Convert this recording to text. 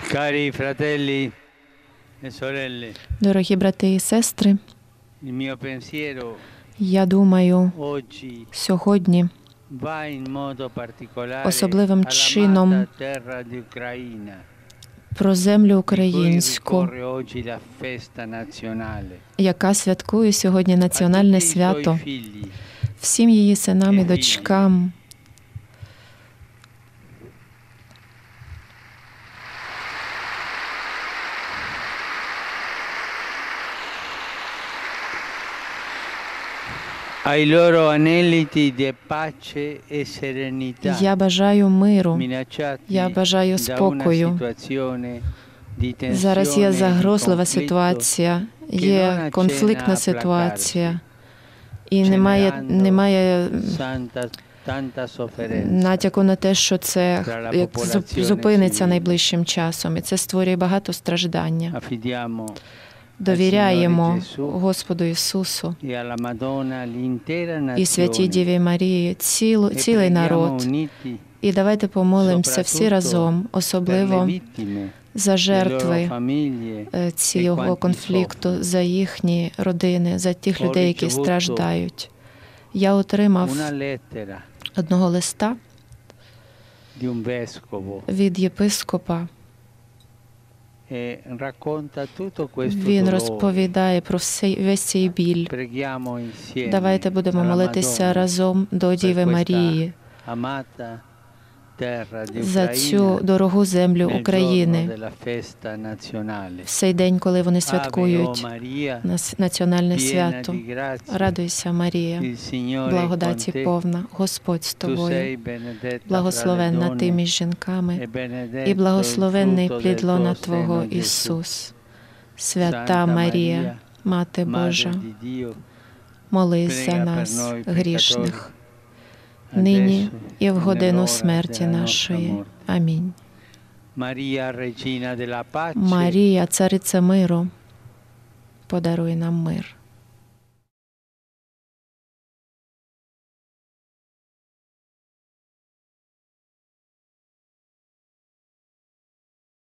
Cari fratelli e sorelle, Дорогі брати і сестри, il mio pensiero я думаю, oggi сьогодні va in modo particolare Особливим чином terra di Ucraina, про землю di cui українську, ricorre oggi la festa nazionale. яка святкує сьогодні A національне tutti i suoi свято, figli, всім її синам і дочкам. Я бажаю миру, я бажаю спокою. Зараз є e загрозлива ситуація, є конфліктна ситуація, і немає, немає натяку на те, що це зупиниться найближчим часом, і це створює багато страждання. Довіряємо Господу Ісусу e і святій. Діві Марії, цілу, E цілий народ. І давайте помолимося всі разом, особливо за жертви е, цього конфлікту, за їхні родини, за тих людей, які страждають. Я отримав одного листа від єпископа. Він розповідає про весь цей біль. Давайте будемо молитися разом до Діви Марії за цю дорогу землю України. В цей день, коли вони святкують o Maria, нас- національне свято. Радуйся, Марія, благодаті повна, Господь з тобою. Благословенна ти між жінками, e і благословенний плід лона Твого. Ісус. Свята Марія, Мати Божа, молись за нас, грішних, нині і в годину смерті нашої. Амінь. Марія, цариця миру, подаруй нам мир.